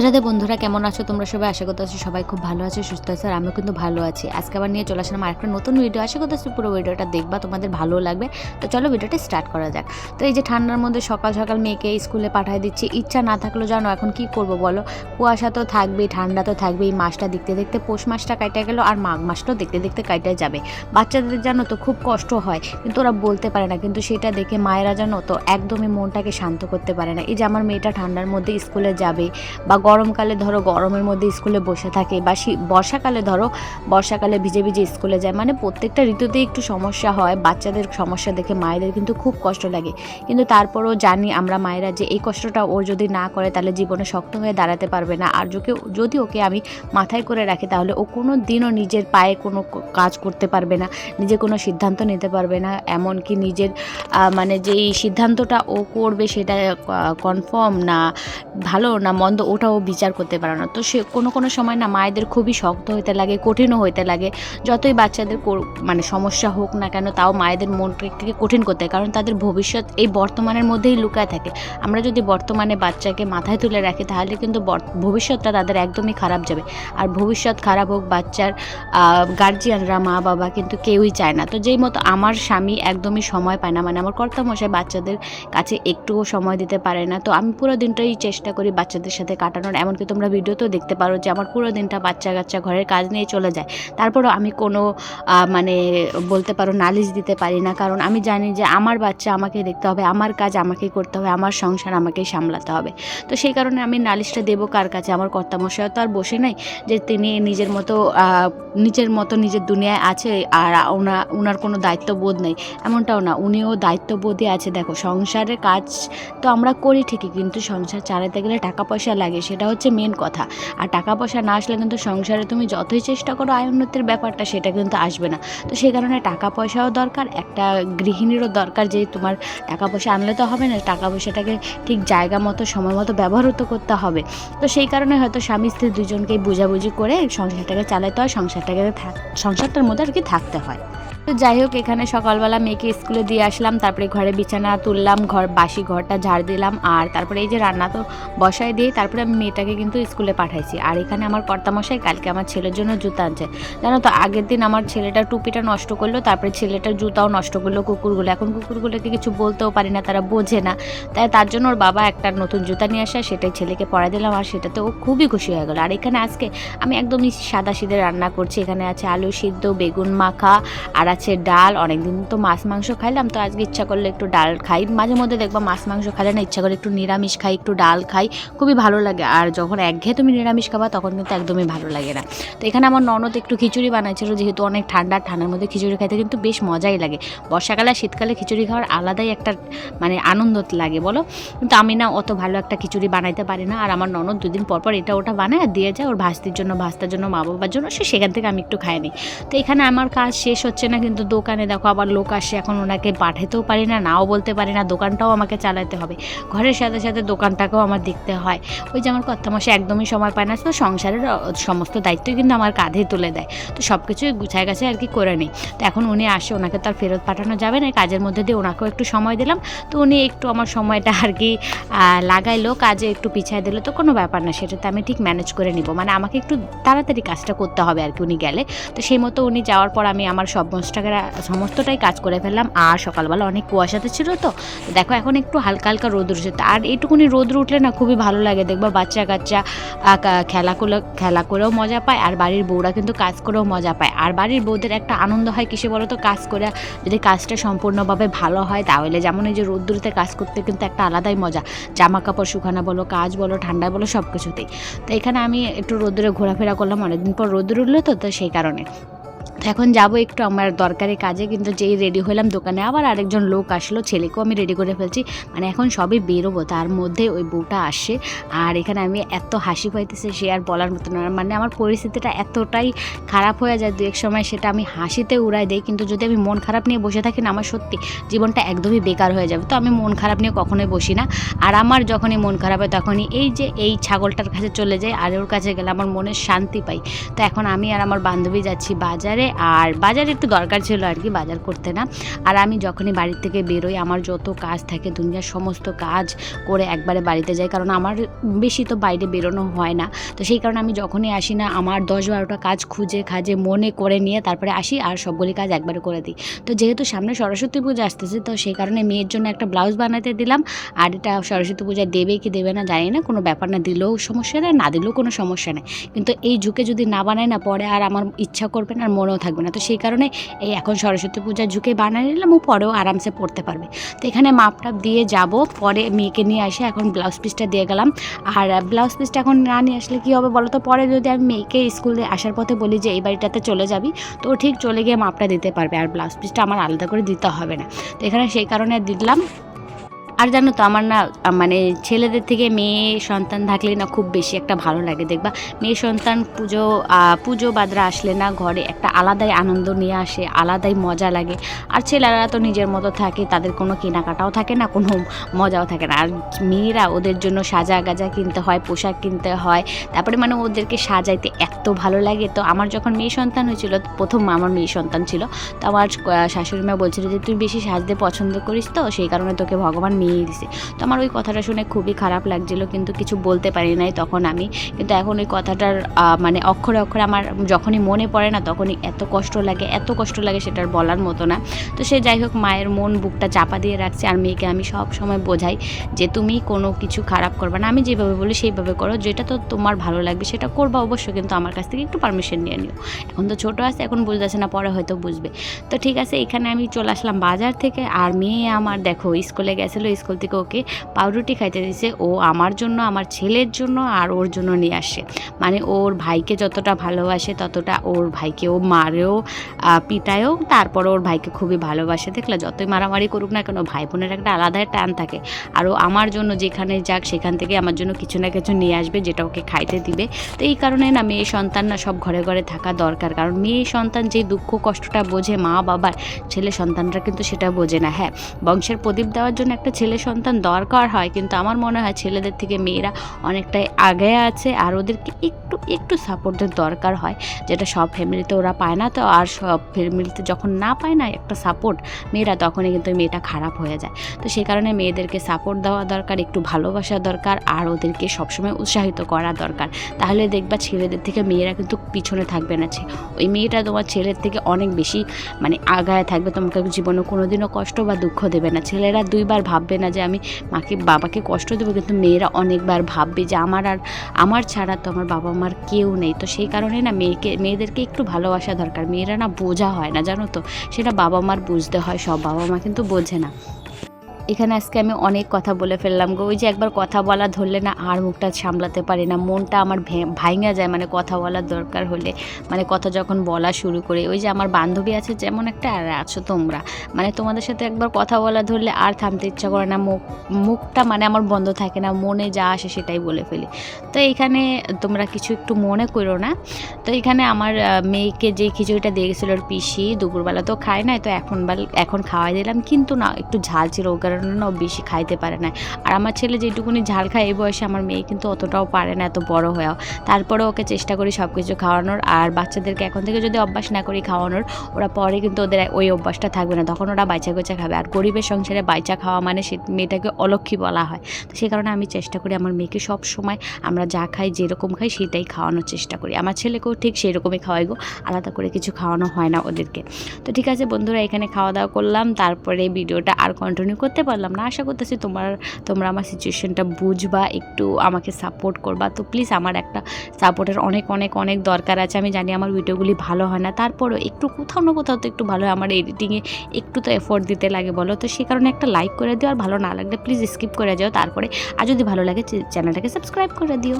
রাধে বন্ধুরা, কেমন আছো? তোমরা সবাই আশা করতে আছো সবাই খুব ভালো আছে, সুস্থ আছে, আর আমিও কিন্তু ভালো আছি। আজকে আবার নিয়ে চলে আসলাম আরেকটা নতুন ভিডিও আশা করতে পুরো ভিডিওটা দেখবা, তোমাদের ভালো লাগবে। তো চলো ভিডিওটা স্টার্ট করা যাক। তো এই যে ঠান্ডার মধ্যে সকাল সকাল মেয়েকে স্কুলে পাঠিয়ে দিচ্ছি। ইচ্ছা না থাকলেও জানো এখন কি করব বলো? কুয়াশা তো থাকবেই, ঠান্ডা তো থাকবেই, এই মাসটা দেখতে দেখতে পৌষ মাসটা কাইটা গেল আর মাঘ মাসটাও দেখতে দেখতে কাইটা যাবে। বাচ্চাদের জানো তো খুব কষ্ট হয়, কিন্তু ওরা বলতে পারে না। কিন্তু সেটা দেখে মায়েরা জানো তো একদমই মনটাকে শান্ত করতে পারে না। এই যে আমার মেয়েটা ঠান্ডার মধ্যে স্কুলে যাবে বা গরমকালে ধরো গরমের মধ্যে স্কুলে বসে থাকে বা বর্ষাকালে ধরো, বর্ষাকালে ভিজে ভিজে স্কুলে যায় মানে প্রত্যেকটা ঋতুতেই একটু সমস্যা হয়, বাচ্চাদের সমস্যা দেখে মায়েদের কিন্তু খুব কষ্ট লাগে। কিন্তু তারপরেও জানি আমরা মায়েরা যে এই কষ্টটা ওর যদি না করে তাহলে জীবনে শক্ত হয়ে দাঁড়াতে পারবে না। আর যদি যদি ওকে আমি মাথায় করে রাখি তাহলে ও কোনো দিনও নিজের পায়ে কোনো কাজ করতে পারবে না, নিজে কোনো সিদ্ধান্ত নিতে পারবে না, এমনকি নিজের মানে যেই সিদ্ধান্তটা ও করবে সেটা কনফার্ম না, ভালো না মন্দ ওটাও বিচার করতে পারে না। তো সে কোনো কোনো সময় না মায়েদের খুবই শক্ত হইতে লাগে, কঠিনও হইতে লাগে। যতই বাচ্চাদের মানে সমস্যা হোক না কেন, তাও মায়েদের মনটাকে কঠিন করতে হয়। কারণ তাদের ভবিষ্যৎ এই বর্তমানের মধ্যেই লুকায় থাকে। আমরা যদি বর্তমানে বাচ্চাকে মাথায় তুলে রাখি, তাহলে কিন্তু ভবিষ্যৎটা তাদের একদমই খারাপ যাবে। আর ভবিষ্যৎ খারাপ হোক, বাচ্চার গার্জিয়ানরা মা বাবা কিন্তু কেউই চায় না। তো যেই মতো আমার স্বামী একদমই সময় পায় না। মানে আমার কর্তামশাই বাচ্চাদের কাছে একটুও সময় দিতে পারে না। তো আমি পুরো দিনটাই চেষ্টা করি বাচ্চাদের সাথে কাটানোর এমনকি তোমরা ভিডিওতেও দেখতে পারো যে আমার পুরো দিনটা বাচ্চা কাচ্চা ঘরের কাজ নিয়ে চলে যায়। তারপরও আমি কোনো মানে বলতে পারো নালিশ দিতে পারি না। কারণ আমি জানি যে আমার বাচ্চা আমাকে দেখতে হবে, আমার কাজ আমাকেই করতে হবে, আমার সংসার আমাকেই সামলাতে হবে। তো সেই কারণে আমি নালিশটা দেবো কার কাছে? আমার কর্তামশাই তো আর বসে নাই যে তিনি নিজের মতো নিজের মতো নিজের দুনিয়ায় আছে আর ওনা ওনার কোনো দায়িত্ববোধ নেই। এমনটাও না, উনিও দায়িত্ববোধই আছে। দেখো সংসারের কাজ তো আমরা করি ঠিকই, কিন্তু সংসার চালাতে গেলে টাকা পয়সা লাগে। সেটা হচ্ছে মেন কথা। আর টাকা পয়সা না আসলে কিন্তু সংসারে তুমি যতই চেষ্টা করো আয় উন্নতির ব্যাপারটা সেটা কিন্তু আসবে না। তো সেই কারণে টাকা পয়সাও দরকার, একটা গৃহিণীরও দরকার যে তোমার টাকা পয়সা আনলে তো হবে না টাকা পয়সাটাকে ঠিক জায়গা মতো, সময় মতো ব্যবহৃত করতে হবে। তো সেই কারণে হয়তো স্বামী স্ত্রী দুজনকেই বুঝাবুঝি করে সংসারটাকে চালাতে হয়, সংসারটাকে সংসারটার মধ্যে আর কি থাকতে হয়। তো যাই হোক, এখানে সকালবেলা মেয়েকে স্কুলে দিয়ে আসলাম, তারপরে ঘরে বিছানা তুললাম, ঘর, বাসি ঘরটা ঝাড় দিলাম, আর তারপরে এই যে রান্না তো বসায় দিয়ে তারপরে আমি মেয়েটাকে কিন্তু স্কুলে পাঠাইছি। আর এখানে আমার কর্তামশাই কালকে আমার ছেলের জন্য জুতা আনছে। জানো তো, আগের দিন আমার ছেলেটা টুপিটা নষ্ট করল, তারপরে ছেলেটার জুতাও নষ্ট করল কুকুরগুলো। এখন কুকুরগুলোকে কিছু বলতেও পারি না, তারা বোঝে না। তাই তার জন্য ওর বাবা একটা নতুন জুতা নিয়ে আসা, সেটাই ছেলেকে পরা দিলাম, আর সেটাতে ও খুবই খুশি হয়ে গেলো। আর এখানে আজকে আমি একদমই সাদা সিধে রান্না করছি। এখানে আছে আলু সিদ্ধ, বেগুন মাখা, আর আছে ডাল, অনেকদিন তো মাছ, মাংস খাইলাম, তো আজকে ইচ্ছা করলে একটু ডাল খাই। মাঝে মধ্যে দেখবা মাছ, মাংস খাইলে না ইচ্ছা করে একটু নিরামিষ খাই, একটু ডাল খাই, খুবই ভালো লাগে। আর যখন একঘেয়ে তুমি নিরামিষ খাবা, তখন কিন্তু একদমই ভালো লাগে না। তো এখানে আমার ননদ একটু খিচুড়ি বানাইছিল, যেহেতু অনেক ঠান্ডা, ঠান্ডার মধ্যে খিচুড়ি খাইতে কিন্তু বেশ মজাই লাগে। বর্ষাকালে আর শীতকালে খিচুড়ি খাওয়ার আলাদাই একটা মানে আনন্দ লাগে, বলো? কিন্তু আমি না অত ভালো একটা খিচুড়ি বানাইতে পারি না। আর আমার ননদ দুদিন পর পর এটা ওটা বানায় আর দিয়ে যায়, ওর ভাস্তির জন্য, ভাস্তার জন্য মা বাবার জন্য, সে সেখান থেকে আমি একটু খাই নিই। তো এখানে আমার কাজ শেষ হচ্ছে না কিন্তু দোকানে দেখো আবার লোক আসে, এখন ওনাকে পাঠাতেও পারি না, নাও বলতে পারি না, দোকানটাও আমাকে চালাতে হবে। ঘরের সাথে সাথে দোকানটাকেও আমার দেখতে হয়। ওই যে আমার কথা কর্তামশাই একদমই সময় পায় না, তো সংসারের সমস্ত দায়িত্বই কিন্তু আমার কাঁধে তুলে দেয়। তো সব কিছুই গুছায় গেছে আর কি করে নিই। তো এখন উনি আসে, ওনাকে তো আর ফেরত পাঠানো যাবে না কাজের মধ্যে দিয়ে ওনাকেও একটু সময় দিলাম। তো উনি একটু আমার সময়টা আর কি লাগাইলো, কাজে একটু পিছায় দিল, তো কোনো ব্যাপার না, সেটাতে আমি ঠিক ম্যানেজ করে নিব। মানে আমাকে একটু তাড়াতাড়ি কাজটা করতে হবে আর কি উনি গেলে। তো সেই মতো উনি যাওয়ার পর আমি আমার সমস্তটা সমস্তটাই কাজ করে ফেললাম। আর সকালবেলা অনেক কুয়াশাতে ছিল তো। দেখো, এখন একটু হালকা হালকা রোদ উঠছে। আর এইটুকুনি রোদ উঠলে না খুবই ভালো লাগে। দেখবা বাচ্চা কাচ্চা খেলা করে খেলা করেও মজা পায়। আর বাড়ির বউরা কিন্তু কাজ করেও মজা পায়। আর বাড়ির বউদের একটা আনন্দ হয় কিসে বলো তো কাজ করে যদি কাজটা সম্পূর্ণভাবে ভালো হয়, তাহলে যেমন এই যে রোদ্দুরিতে কাজ করতে কিন্তু একটা আলাদাই মজা। জামা কাপড় শুকানো বলো, কাজ বলো, ঠান্ডা বলো সব কিছুতেই তো এখানে আমি একটু রোদ্দুরে ঘোরাফেরা করলাম। অনেকদিন পর রোদ্দুর উঠল তো তো সেই কারণে। তো এখন যাব একটু আমার দরকারি কাজে, কিন্তু যেই রেডি হলাম দোকানে আবার আরেকজন লোক আসলো, ছেলেকেও আমি রেডি করে ফেলছি। মানে এখন সবই বেরোবো, তার মধ্যে ওই বউটা আসে। আর এখানে আমি এত হাসি পাইতেছে সে আর বলার মতো না। মানে আমার পরিস্থিতিটা এতটাই খারাপ হয়ে যায় দু এক সময়, সেটা আমি হাসিতে উড়াই দেই। কিন্তু যদি আমি মন খারাপ নিয়ে বসে থাকি না, আমার সত্যি জীবনটা একদমই বেকার হয়ে যাবে। তো আমি মন খারাপ নিয়ে কখনোই বসি না। আর আমার যখনই মন খারাপ হয়, তখনই এই যে এই ছাগলটার কাছে চলে যাই, আর ওর কাছে গেলে আমার মনের শান্তি পাই। তো এখন আমি আর আমার বান্ধবী যাচ্ছি বাজারে আর বাজার একটু দরকার ছিল আর কি বাজার করতে না। আর আমি যখনই বাড়ির থেকে বেরোই, আমার যত কাজ থাকে, দুনিয়ার সমস্ত কাজ করে একবারে বাড়িতে যাই, কারণ আমার বেশি তো বাইরে বেরোনো হয় না। তো সেই কারণে আমি যখনই আসি না, আমার দশ বারোটা কাজ খুঁজে খাজে, মনে করে নিয়ে তারপরে আসি আর সবগুলি কাজ একবারে করে দিই। তো যেহেতু সামনে সরস্বতী পুজো আসতেছে, তো সেই কারণে মেয়ের জন্য একটা ব্লাউজ বানাতে দিলাম। আর এটা সরস্বতী পূজায় দেবে কি দেবে না জানি না, কোনো ব্যাপার না, দিলেও সমস্যা নেই, না দিলেও কোনো সমস্যা নেই। কিন্তু এই ঝুঁকে যদি না বানায় না, পরে আর আমার ইচ্ছা করবে না আর মনেও থাকবে না। তো সেই কারণে এই এখন সরস্বতী পূজার ঝুঁকে বানিয়ে নিলাম ও পরেও আরামসে পড়তে পারবে। তো এখানে মাপটাপ দিয়ে যাব। পরে মেয়েকে নিয়ে আসে এখন ব্লাউজ পিসটা দিয়ে গেলাম। আর ব্লাউজ পিসটা এখন না নিয়ে আসলে কী হবে বলো তো পরে যদি আমি মেয়েকে স্কুলে আসার পথে বলি যে, এই বাড়িটাতে চলে যাবি, তো ঠিক চলে গিয়ে মাপটা দিতে পারবে। আর ব্লাউজ পিসটা আমার আলাদা করে দিতে হবে না। তো এখানে সেই কারণে দিলাম। আর জানো তো, আমার না মানে ছেলেদের থেকে মেয়ে সন্তান থাকলে না খুব বেশি একটা ভালো লাগে, দেখবা? মেয়ে সন্তান পুজো পুজো বাদরা আসলে না ঘরে একটা আলাদাই আনন্দ নিয়ে আসে, আলাদাই মজা লাগে। আর ছেলেরা তো নিজের মতো থাকে, তাদের কোনো কেনাকাটাও থাকে না, কোনো মজাও থাকে না। আর মেয়েরা ওদের জন্য সাজা গাজা কিনতে হয়, পোশাক কিনতে হয়। তারপরে মানে ওদেরকে সাজাইতে এত ভালো লাগে। তো আমার যখন মেয়ে সন্তান হয়েছিল, প্রথম আমার মেয়ে সন্তান ছিল, তো আমার শাশুড়ি মা বলছিল যে, তুই বেশি সাজতে পছন্দ করিস তো? সেই কারণে তোকে ভগবান মেয়ে দিছে। তো আমার ওই কথাটা শুনে খুবই খারাপ লাগছিল, কিন্তু কিছু বলতে পারি নাই তখন আমি। কিন্তু এখন ওই কথাটার মানে অক্ষরে অক্ষরে আমার যখনই মনে পড়ে না, তখনই এত কষ্ট লাগে, এত কষ্ট লাগে সেটার বলার মতো না। তো সে যাই হোক, মায়ের মন বুকটা চাপা দিয়ে রাখছে আর মেয়েকে আমি সব সময় বোঝাই যে তুমি কোনো কিছু খারাপ করবে না। আমি যেভাবে বলি সেইভাবে করো, যেটা তো তোমার ভালো লাগবে সেটা করবা অবশ্যই, কিন্তু আমার কাছ থেকে একটু পারমিশন নিয়ে নিও। এখন তো ছোটো আছে, এখন বুঝতেছে না, পরে হয়তো বুঝবে। তো ঠিক আছে, এখানে আমি চলে আসলাম বাজার থেকে, আর মেয়ে আমার দেখো, স্কুলে গেছিল স্কুল থেকে ওকে পাউরুটি খাইতে দিছে। ও আমার জন্য, আমার ছেলের জন্য আর ওর জন্য নিয়ে আসে। মানে ওর ভাইকে যতটা ভালোবাসে ততটা ওর ভাইকে ও মারেও পিটায়ও। তারপর ওর ভাইকে খুবই ভালোবাসে। দেখলে, যতই মারামারি করুক না কেন ভাই বোনের একটা আলাদাই টান থাকে। আর ও আমার জন্য যেখানে যাক, সেখান থেকে আমার জন্য কিছু না কিছু নিয়ে আসবে, যেটা ওকে খাইতে দিবে। তো এই কারণে না, মেয়ে সন্তান না সব ঘরে ঘরে থাকা দরকার। কারণ মেয়ে সন্তান যে দুঃখ কষ্টটা বোঝে মা বাবার ছেলে সন্তানরা কিন্তু সেটা বোঝে না। হ্যাঁ বংশের প্রদীপ দেওয়ার জন্য একটা ছেলে সন্তান দরকার হয়, কিন্তু আমার মনে হয় ছেলেদের থেকে মেয়েরা অনেকটাই আগে আছে আর ওদেরকে একটু একটু সাপোর্টের দরকার হয়, যেটা সব ফ্যামিলিতে ওরা পায় না। তো আর সব ফ্যামিলিতে যখন না পায় না একটা সাপোর্ট মেয়েরা, তখনই কিন্তু মেয়েটা খারাপ হয়ে যায়। তো সেই কারণে মেয়েদেরকে সাপোর্ট দেওয়া দরকার, একটু ভালোবাসা দরকার, আর ওদেরকে সবসময় উৎসাহিত করা দরকার। তাহলে দেখবা ছেলেদের থেকে মেয়েরা কিন্তু পিছনে থাকবে না ওই মেয়েটা তোমার ছেলের থেকে অনেক বেশি মানে আগায় থাকবে, তোমাকে জীবনে কোনোদিনও কষ্ট বা দুঃখ দেবে না। ছেলেরা দুইবার ভাববে না যে আমি মাকে, বাবাকে কষ্ট দেবো, কিন্তু মেয়েরা অনেকবার ভাববে যে আমার আর, আমার ছাড়া তো আমার বাবা মার কেউ নেই। তো সেই কারণে না মেয়েকে, মেয়েদেরকে একটু ভালোবাসা দরকার। মেয়েরা না বোঝা হয় না, জানো তো? সেটা বাবা মার বুঝতে হয়, সব বাবা মা কিন্তু বোঝে না। এখানে আজকে আমি অনেক কথা বলে ফেললাম গো। ওই যে একবার কথা বলা ধরলে না আর মুখটা সামলাতে পারি না, মনটা আমার ভে- ভাঙা যায় মানে কথা বলার দরকার হলে। মানে কথা যখন বলা শুরু করে, ওই যে আমার বান্ধবী আছে, যেমন একটা আর আছো তোমরা। মানে তোমাদের সাথে একবার কথা বলা ধরলে আর থামতে ইচ্ছা করে না, মুখ মুখটা মানে আমার বন্ধ থাকে না, মনে যা আসে সেটাই বলে ফেলি। তো এইখানে তোমরা কিছু একটু মনে করো না। তো এখানে আমার মেয়েকে যে খিচুড়িটা দিয়ে গেছিল ওর পিসি, দুপুরবেলা তো খায় নাই, তো এখন এখন খাওয়াই দিলাম। কিন্তু না, একটু ঝাল ছিল ও কারণে না ও বেশি খাইতে পারে না। আর আমার ছেলে যেটুকুনি ঝাল খায় এই বয়সে আমার মেয়ে কিন্তু অতটাও পারে না এত বড় হয়েও। তারপরে ওকে চেষ্টা করি সব কিছু খাওয়ানোর। আর বাচ্চাদেরকে এখন থেকে যদি অভ্যাস না করি খাওয়ানোর, ওরা পরে কিন্তু ওদের ওই অভ্যাসটা থাকবে না। তখন ওরা বাইচা গোচা খাবে। আর গরিবের সংসারে বাইচা খাওয়া মানে সে মেয়েটাকে অলক্ষী বলা হয়। তো সেই কারণে আমি চেষ্টা করি আমার মেয়েকে সব সময় আমরা যা খাই, যেরকম খাই সেটাই খাওয়ানোর চেষ্টা করি। আমার ছেলেকেও ঠিক সেই রকমই খাওয়াই গো। আলাদা করে কিছু খাওয়ানো হয় না ওদেরকে। তো ঠিক আছে বন্ধুরা, এখানে খাওয়া দাওয়া করলাম। তারপরে ভিডিওটা আর কন্টিনিউ করতে পারলাম না। আশা করতেছি তোমার, তোমরা আমার সিচুয়েশনটা বুঝবা, একটু আমাকে সাপোর্ট করবা। তো প্লিজ আমার একটা সাপোর্টের অনেক অনেক অনেক দরকার আছে। আমি জানি আমার ভিডিওগুলি ভালো হয় না। তারপরেও একটু কোথাও না কোথাও তো একটু ভালো হয়। আমার এডিটিংয়ে একটু তো এফোর্ট দিতে লাগে বলো। তো সে কারণে একটা লাইক করে দিও আর ভালো না লাগলে প্লিজ স্কিপ করে যাও। তারপরে আর যদি ভালো লাগে, চ্যানেলটাকে সাবস্ক্রাইব করে দিও।